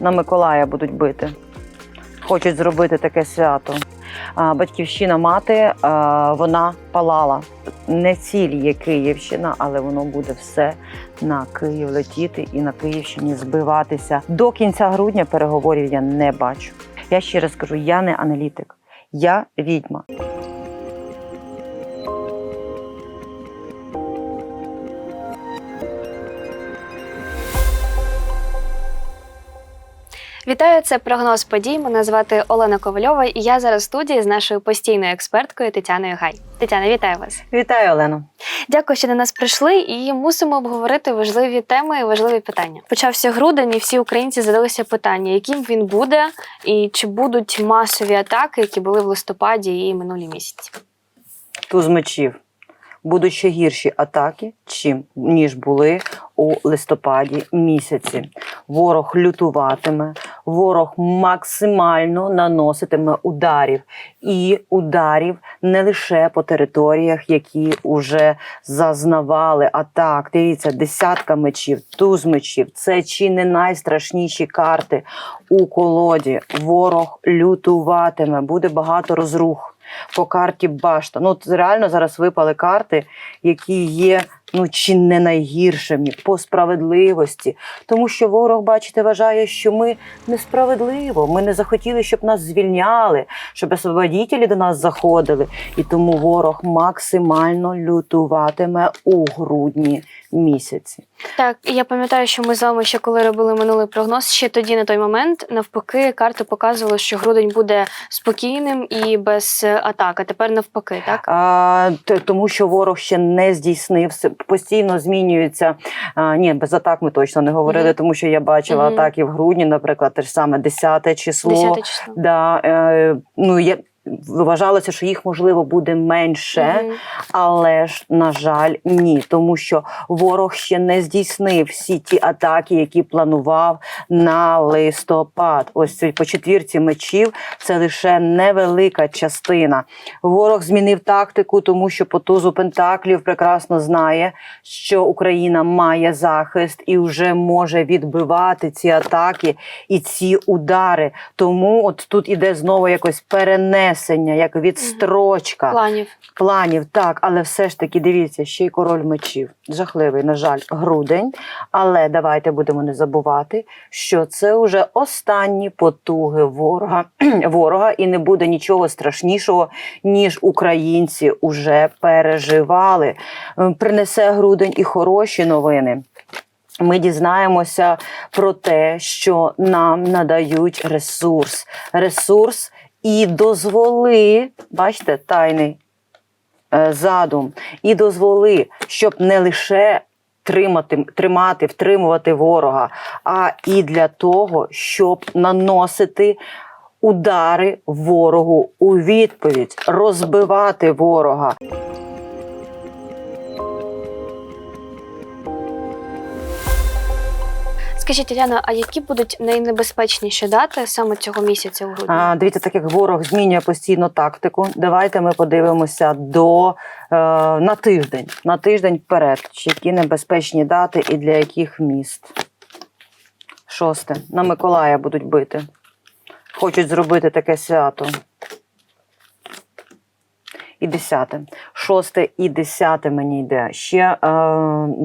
на Миколая будуть бити. Хочуть зробити таке свято. Батьківщина мати, вона палала. Не ціль є Київщина, але воно буде все на Київ летіти і на Київщині збиватися. До кінця грудня переговорів я не бачу. Я ще раз кажу, я не аналітик, я відьма. Вітаю, це прогноз подій. Мене звати Олена Ковальова, і я зараз в студії з нашою постійною експерткою Тетяною Гай. Тетяна, вітаю вас. Вітаю, Олено. Дякую, що до нас прийшли, і мусимо обговорити важливі теми і важливі питання. Почався грудень, і всі українці задалися питання, яким він буде, і чи будуть масові атаки, які були в листопаді і минулі місяці. Туз мечів. Будуть ще гірші атаки, чим ніж були у листопаді місяці. Ворог лютуватиме, ворог максимально наноситиме ударів, і ударів не лише по територіях, які вже зазнавали атак. Дивіться, десятка мечів, туз мечів. Це чи не найстрашніші карти у колоді. Ворог лютуватиме, буде багато розрух по карті башта. Ну, от реально зараз випали карти, які є ну чи не найгіршими по справедливості. Тому що ворог, бачите, вважає, що ми несправедливо. Ми не захотіли, щоб нас звільняли, щоб освободітелі до нас заходили. І тому ворог максимально лютуватиме у грудні місяці. Так, я пам'ятаю, що ми з вами ще коли робили минулий прогноз, ще тоді на той момент навпаки карти показували, що грудень буде спокійним і без е, атак. А тепер навпаки, так А, тому що ворог ще не здійснив постійно змінюється. А, ні, без атак ми точно не говорили, Мгм. тому що я бачила Мгм. атаки в грудні, наприклад, те ж саме 10 число. 10 число. Да, е, ну, я, вважалося, що їх можливо буде менше. Але ж, на жаль, ні, тому що ворог ще не здійснив всі ті атаки, які планував на листопад. Ось по четвірці мечів це лише невелика частина. Ворог змінив тактику, тому що по тузу Пентаклів прекрасно знає, що Україна має захист і вже може відбивати ці атаки і ці удари. Тому от тут іде знову якось перенесення, як відстрочка планів. планів, так, але все ж таки дивіться, ще й король мечів. Жахливий, на жаль, грудень. Але давайте будемо не забувати, що це вже останні потуги ворога, ворога, і не буде нічого страшнішого, ніж українці уже переживали. Принесе грудень і хороші новини. Ми дізнаємося про те, що нам надають ресурс. Ресурс і дозволи, бачите, тайний е, задум, і дозволи, щоб не лише тримати, тримати, втримувати ворога, а і для того, щоб наносити удари ворогу у відповідь, розбивати ворога. Скажіть, Тетяна, а які будуть найнебезпечніші дати саме цього місяця у грудні? А, дивіться, так як ворог змінює постійно тактику. Давайте ми подивимося до е, на тиждень. На тиждень вперед. Чи які небезпечні дати і для яких міст? Шосте. На Миколая будуть бити. Хочуть зробити таке свято. І десяте. Шосте і десяте мені йде. Ще е,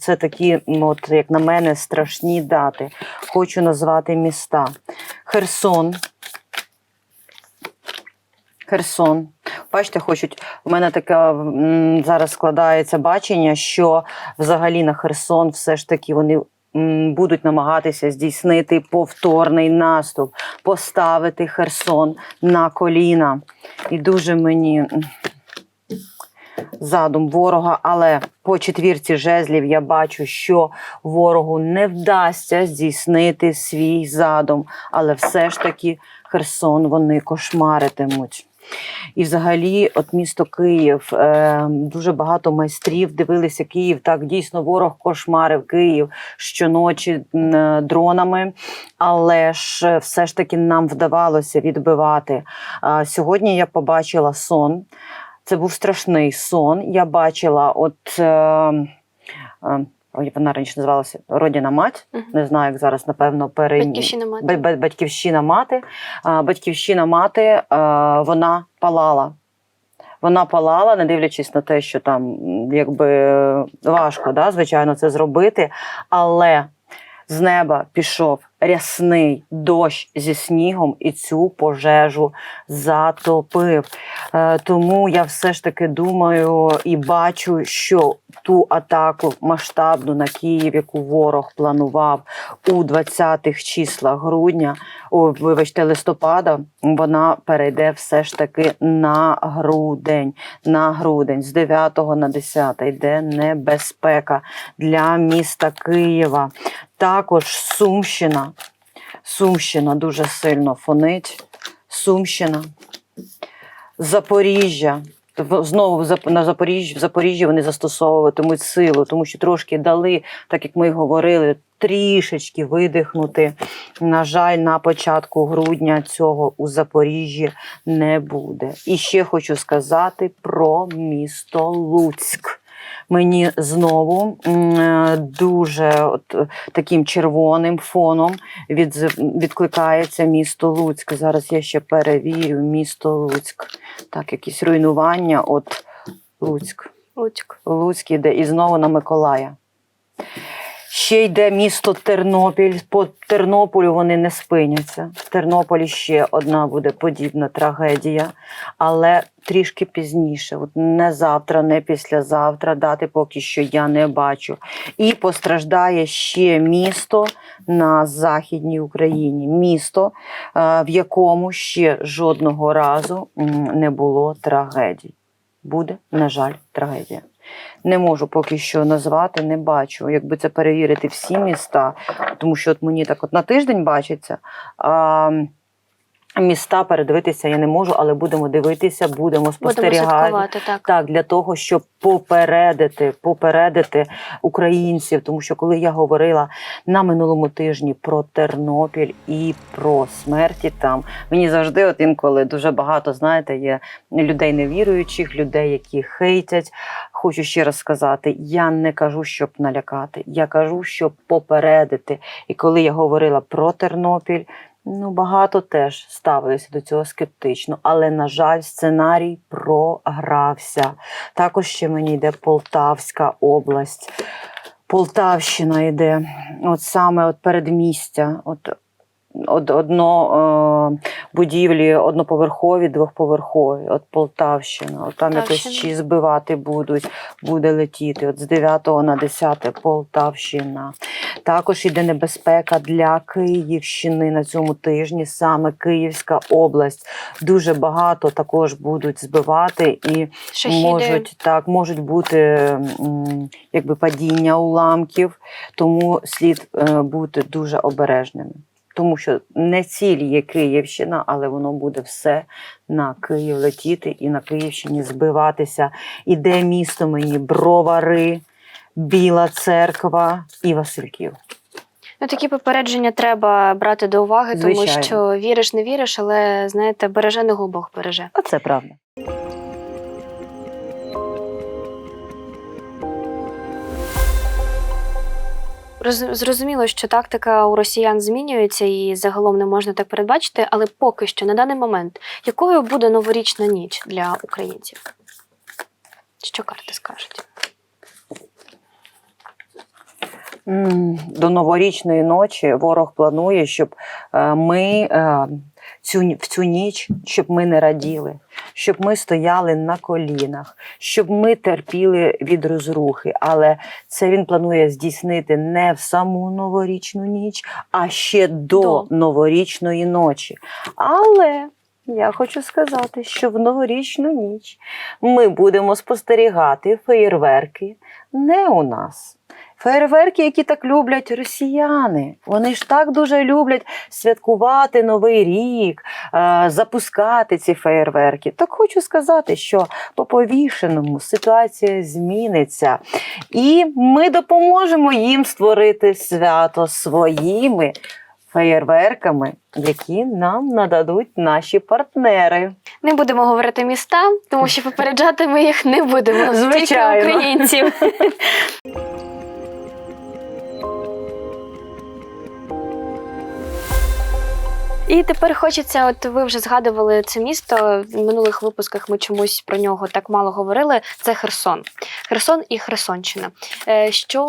це такі, ну, от, як на мене, страшні дати. Хочу назвати міста. Херсон. Херсон. Бачите, хочуть. У мене таке зараз складається бачення, що взагалі на Херсон все ж таки вони будуть намагатися здійснити повторний наступ, поставити Херсон на коліна. І дуже мені. Задум ворога, але по четвірці жезлів я бачу, що ворогу не вдасться здійснити свій задум, але все ж таки Херсон вони кошмаритимуть. І взагалі, от місто Київ, е, дуже багато майстрів дивилися Київ. Так дійсно ворог кошмарив Київ щоночі е, дронами, але ж е, все ж таки нам вдавалося відбивати. Сьогодні я побачила сон. Це був страшний сон. Я бачила, от. Е, е, вона раніше називалася Родіна мать. Мгм. Не знаю, як зараз, напевно, пере... Батьківщина мати. Ба- ба- Батьківщина мати. А, Батьківщина мати, а, вона палала. Вона палала, не дивлячись на те, що там якби важко, да, звичайно, це зробити. Але з неба пішов рясний дощ зі снігом і цю пожежу затопив. Е, тому я все ж таки думаю і бачу, що ту атаку масштабну на Київ, яку ворог планував у 20-х числах грудня, о, вибачте, листопада, вона перейде все ж таки на грудень. На грудень з 9 на 10 йде небезпека для міста Києва. Також Сумщина. Сумщина дуже сильно фонить. Сумщина. Запоріжжя. Знову на Запоріжжі, в Запоріжжі вони застосовуватимуть силу, тому що трошки дали, так як ми говорили, трішечки видихнути. На жаль, на початку грудня цього у Запоріжжі не буде. І ще хочу сказати про місто Луцьк. Мені знову е, дуже от, е, таким червоним фоном від, відкликається місто Луцьк. Зараз я ще перевірю місто Луцьк. Так, якісь руйнування. От Луцьк. Луцьк. Луцьк іде і знову на Миколая. Ще йде місто Тернопіль. По Тернополю вони не спиняться. В Тернополі ще одна буде подібна трагедія, але трішки пізніше. От не завтра, не післязавтра. Дати поки що я не бачу. І постраждає ще місто на Західній Україні. Місто, е, в якому ще жодного разу не було трагедій. Буде, на жаль, трагедія. Не можу поки що назвати, не бачу. Якби це перевірити всі міста, тому що от мені так от на тиждень бачиться. А, міста передивитися я не можу, але будемо дивитися, будемо Будемо спостерігати. слідкувати, так. Так, для того, щоб попередити, попередити українців, тому що коли я говорила на минулому тижні про Тернопіль і про смерті там, мені завжди от інколи дуже багато, знаєте, є людей невіруючих, людей, які хейтять. Хочу ще раз сказати: я не кажу, щоб налякати, я кажу, щоб попередити. І коли я говорила про Тернопіль. Ну, багато теж ставилися до цього скептично, але, на жаль, сценарій програвся. Також ще мені йде Полтавська область. Полтавщина йде, от саме от передмістя, от, одно е, будівлі одноповерхові, двохповерхові, от Полтавщина. От там якось чи збивати будуть, буде летіти. От з 9 на 10 Полтавщина. Також іде небезпека для Київщини на цьому тижні, саме Київська область. Дуже багато також будуть збивати і Шахіди. можуть так, можуть бути якби падіння уламків, тому слід е, бути дуже обережними. Тому що не ціль є Київщина, але воно буде все на Київ летіти і на Київщині збиватися. Іде місто мені Бровари, Біла Церква і Васильків. Ну, такі попередження треба брати до уваги, тому Звичайно. що віриш, не віриш, але знаєте, береже не Бог береже. А це правда. Зрозуміло, що тактика у росіян змінюється і загалом не можна так передбачити, але поки що на даний момент, якою буде новорічна ніч для українців? Що карти скажуть? До новорічної ночі ворог планує, щоб е, ми е, цю, в цю ніч, щоб ми не раділи, щоб ми стояли на колінах, щоб ми терпіли від розрухи. Але це він планує здійснити не в саму новорічну ніч, а ще до, До. новорічної ночі. Але я хочу сказати, що в новорічну ніч ми будемо спостерігати феєрверки не у нас. Феєрверки, які так люблять росіяни. Вони ж так дуже люблять святкувати Новий рік, е, запускати ці феєрверки. Так хочу сказати, що по повішеному ситуація зміниться, і ми допоможемо їм створити свято своїми феєрверками, які нам нададуть наші партнери. Не будемо говорити міста, тому що попереджати ми їх не будемо. Тільки Звичайно. українців. І тепер хочеться, от ви вже згадували це місто. В минулих випусках ми чомусь про нього так мало говорили. Це Херсон. Херсон і Херсонщина. Е, Що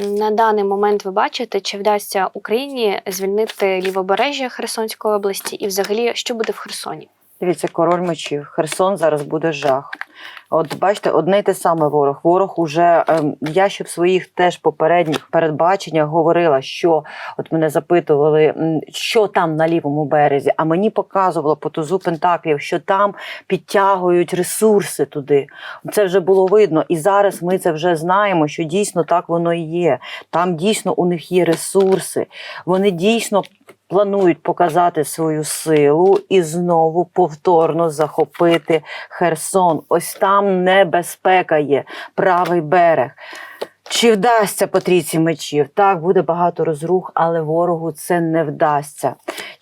на даний момент ви бачите, чи вдасться Україні звільнити лівобережжя Херсонської області, і взагалі що буде в Херсоні? Дивіться, король мечів. Херсон зараз буде жах. От бачите, одне й те саме ворог. Ворог уже ем, я ще в своїх теж попередніх передбаченнях говорила, що от мене запитували, що там на лівому березі, а мені показувало по тузу Пентаклів, що там підтягують ресурси туди. Це вже було видно. І зараз ми це вже знаємо, що дійсно так воно і є. Там дійсно у них є ресурси. Вони дійсно планують показати свою силу і знову повторно захопити Херсон. Ось там небезпека є, правий берег. Чи вдасться по трійці мечів? Так, буде багато розрух, але ворогу це не вдасться.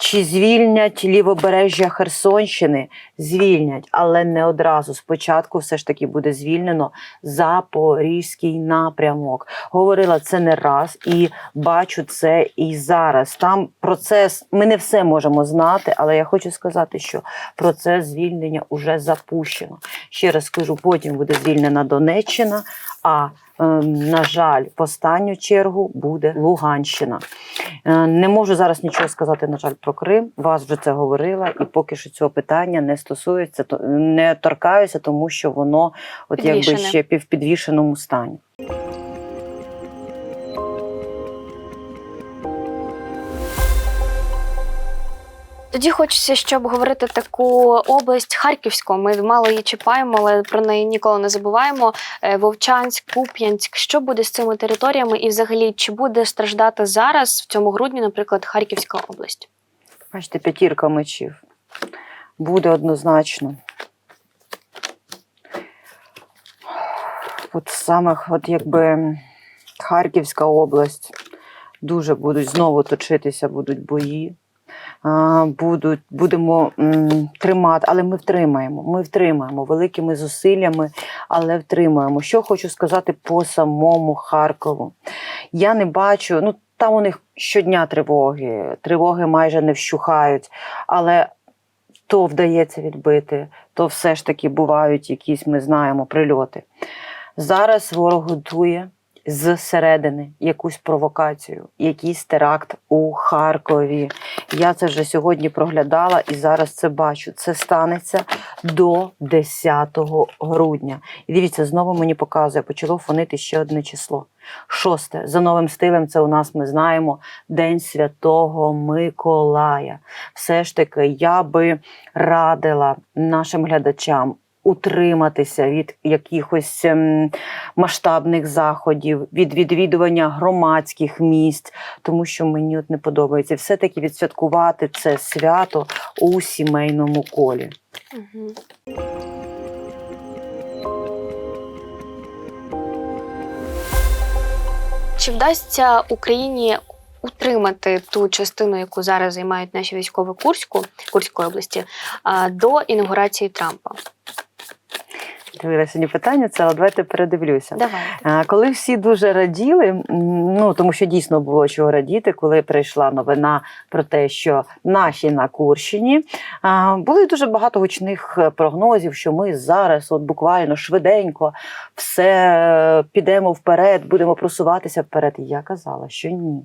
Чи звільнять лівобережжя Херсонщини? Звільнять, але не одразу. Спочатку все ж таки буде звільнено Запорізький напрямок. Говорила це не раз і бачу це і зараз. Там процес, ми не все можемо знати, але я хочу сказати, що процес звільнення вже запущено. Ще раз скажу, потім буде звільнена Донеччина. А на жаль, в останню чергу буде Луганщина. Е, Не можу зараз нічого сказати, на жаль, про Крим. Вас вже це говорила, і поки що цього питання не стосується, то- не торкаюся, тому що воно от якби ще в півпідвішеному стані. Тоді хочеться, щоб говорити таку область Харківську. Ми мало її чіпаємо, але про неї ніколи не забуваємо. Е, Вовчанськ, Куп'янськ. Що буде з цими територіями, і взагалі чи буде страждати зараз в цьому грудні, наприклад, Харківська область? Бачите, п'ятірка мечів. Буде однозначно. От саме, от якби Харківська область дуже будуть знову точитися, будуть бої. Будуть, будемо тримати, але ми втримаємо. Ми втримаємо великими зусиллями, але втримаємо. Що хочу сказати по самому Харкову. Я не бачу, ну там у них щодня тривоги, тривоги майже не вщухають, але то вдається відбити, то все ж таки бувають якісь, ми знаємо, прильоти. Зараз ворог готує зсередини якусь провокацію, якийсь теракт у Харкові. Я це вже сьогодні проглядала і зараз це бачу. Це станеться до 10 грудня. І дивіться, знову мені показує, почало фонити ще одне число. Шосте. За новим стилем, це у нас ми знаємо День Святого Миколая. Все ж таки, я би радила нашим глядачам. Утриматися від якихось ем, масштабних заходів, від відвідування громадських місць, тому що мені от не подобається все-таки відсвяткувати це свято у сімейному колі. Угу. Чи вдасться Україні утримати ту частину, яку зараз займають наші військові Курську, Курської області, до інаугурації Трампа? Сьогодні питання, це але давайте передивлюся. Давайте. Коли всі дуже раділи, ну тому що дійсно було чого радіти, коли прийшла новина про те, що наші на Курщині були дуже багато гучних е, прогнозів, що ми зараз, от буквально швиденько, все е, підемо вперед, будемо просуватися вперед. І я казала, що ні.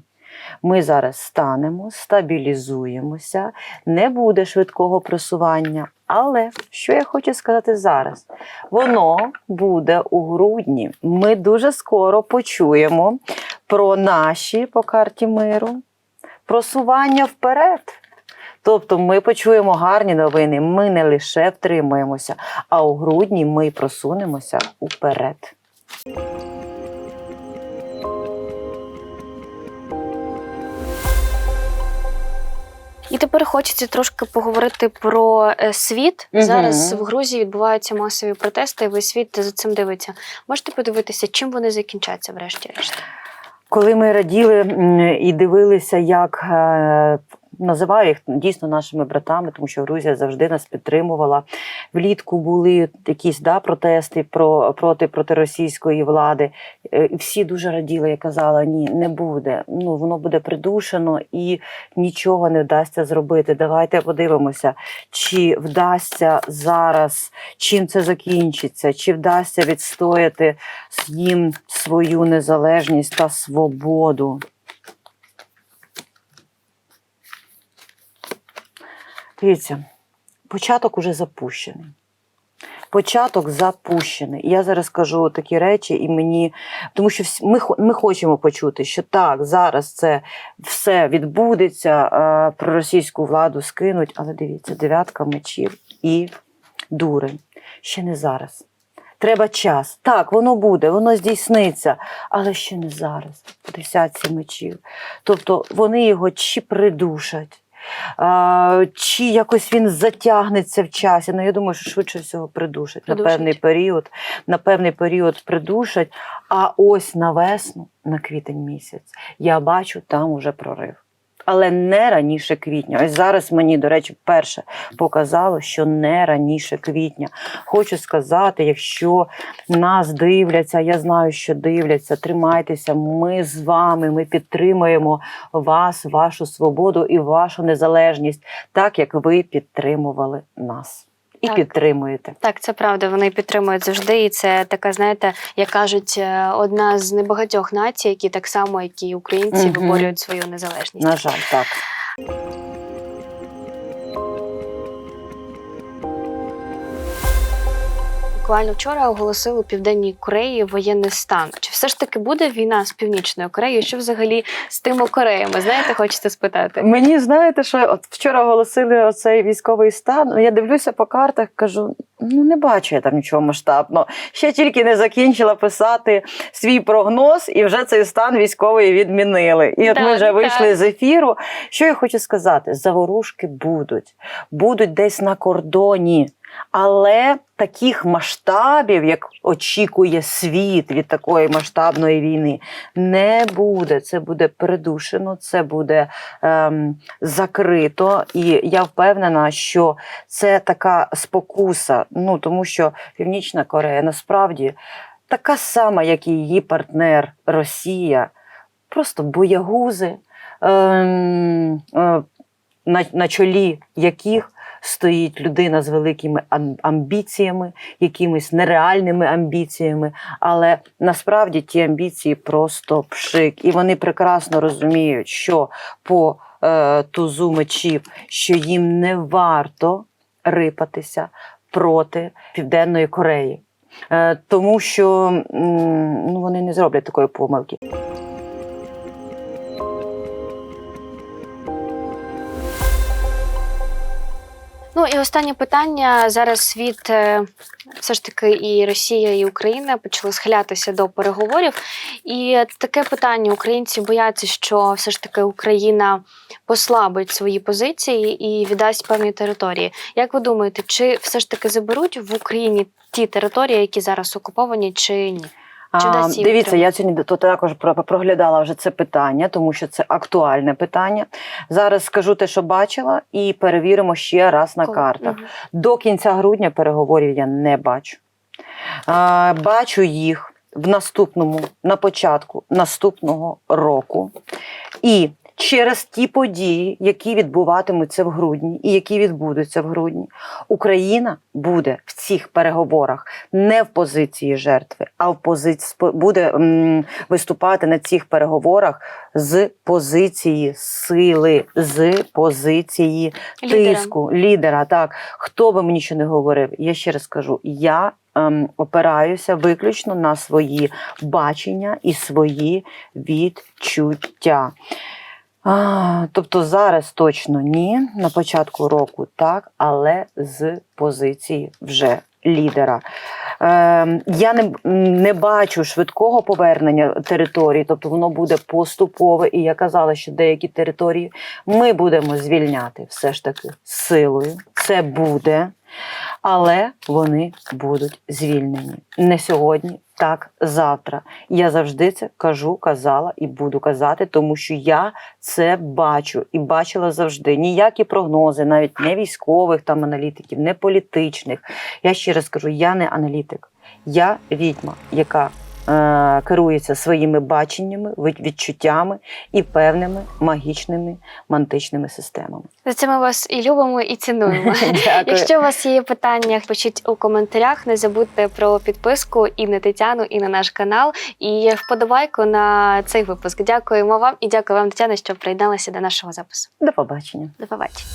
Ми зараз станемо, стабілізуємося, не буде швидкого просування. Але що я хочу сказати зараз? Воно буде у грудні. Ми дуже скоро почуємо про наші по карті миру просування вперед. Тобто ми почуємо гарні новини. Ми не лише втримуємося, а у грудні ми просунемося уперед. І тепер хочеться трошки поговорити про е, світ. Угу. Зараз в Грузії відбуваються масові протести, і весь світ за цим дивиться. Можете подивитися, чим вони закінчаться, врешті-решт? Коли ми раділи і дивилися, як е, називаю їх дійсно нашими братами, тому що Грузія завжди нас підтримувала. Влітку були якісь да, протести про, проти, російської влади. Е, І всі дуже раділи і казали, ні, не буде. Ну, воно буде придушено і нічого не вдасться зробити. Давайте подивимося, чи вдасться зараз, чим це закінчиться, чи вдасться відстояти їм свою незалежність та свободу. Дивіться, початок уже запущений. Початок запущений. Я зараз кажу такі речі, і мені тому що ми, ми хочемо почути, що так, зараз це все відбудеться, е, про російську владу скинуть, але дивіться, дев'ятка мечів і дурень. Ще не зараз. Треба час. Так, воно буде, воно здійсниться, але ще не зараз. Десятці мечів. Тобто вони його чи придушать, чи якось він затягнеться в часі. Ну, я думаю, що швидше всього придушать. На певний період, на певний період придушать, а ось на весну, на квітень місяць, я бачу там уже прорив. Але не раніше квітня. Ось зараз мені, до речі, перше показало, що не раніше квітня. Хочу сказати, якщо нас дивляться, я знаю, що дивляться, тримайтеся. Ми з вами, ми підтримуємо вас, вашу свободу і вашу незалежність, так як ви підтримували нас і Так. підтримуєте. Так, це правда. Вони підтримують завжди. І це така, знаєте, як кажуть, е, одна з небагатьох націй, які так само, як і українці, угу. виборюють свою незалежність. На жаль, так. Буквально вчора оголосили у південній Кореї воєнний стан. Чи все ж таки буде війна з північною Кореєю? Що взагалі з тими Кореями? Знаєте, хочете спитати? Мені знаєте, що от вчора оголосили оцей військовий стан. ну, Я дивлюся по картах, кажу: ну не бачу я там нічого масштабного. Ще тільки не закінчила писати свій прогноз, і вже цей стан військовий відмінили. І от ми Так, вже вийшли з ефіру. Що я хочу сказати? Заворушки будуть, будуть десь на кордоні. Але таких масштабів, як очікує світ від такої масштабної війни, не буде. Це буде придушено, це буде ем, закрито. І я впевнена, що це така спокуса. Ну тому що Північна Корея насправді така сама, як і її партнер Росія, просто боягузи, ем, е, на, на чолі яких стоїть людина з великими ам- амбіціями, якимись нереальними амбіціями, але насправді ті амбіції просто пшик. І вони прекрасно розуміють, що по е, тузу мечів, що їм не варто рипатися проти Південної Кореї. Е, тому що ну, вони не зроблять такої помилки. Ну і останнє питання. Зараз світ, е, все ж таки, і Росія, і Україна почали схилятися до переговорів. І таке питання: українці бояться, що все ж таки Україна послабить свої позиції і віддасть певні території. Як ви думаєте, чи все ж таки заберуть в Україні ті території, які зараз окуповані, чи ні? А, дивіться, я сьогодні то також проглядала вже це питання, тому що це актуальне питання. Зараз скажу те, що бачила, і перевіримо ще раз на Коли? картах. Угу. До кінця грудня переговорів я не бачу. А, бачу їх в наступному, на початку наступного року. І через ті події, які відбуватимуться в грудні і які відбудуться в грудні, Україна буде в цих переговорах не в позиції жертви, а в позиції буде м, виступати на цих переговорах з позиції сили, з позиції Лідера. тиску, лідера. Так, хто би мені що не говорив, я ще раз кажу, я ем, опираюся виключно на свої бачення і свої відчуття. А, тобто зараз точно ні, на початку року так, але з позиції вже лідера. Ем, я не, не бачу швидкого повернення території, тобто воно буде поступове. І я казала, що деякі території ми будемо звільняти все ж таки силою. Це буде. Але вони будуть звільнені не сьогодні, так завтра. Я завжди це кажу, казала і буду казати, тому що я це бачу і бачила завжди. Ніякі прогнози, навіть не військових там аналітиків, не політичних. Я ще раз кажу, я не аналітик, я відьма, яка керується своїми баченнями, від- відчуттями і певними магічними мантичними системами. За це ми вас і любимо, і цінуємо. Дякую. Якщо у вас є питання, пишіть у коментарях. Не забудьте про підписку і на Тетяну, і на наш канал, і вподобайку на цей випуск. Дякуємо вам і дякую вам, Тетяна, що приєдналися до нашого запису. До побачення. До побачення.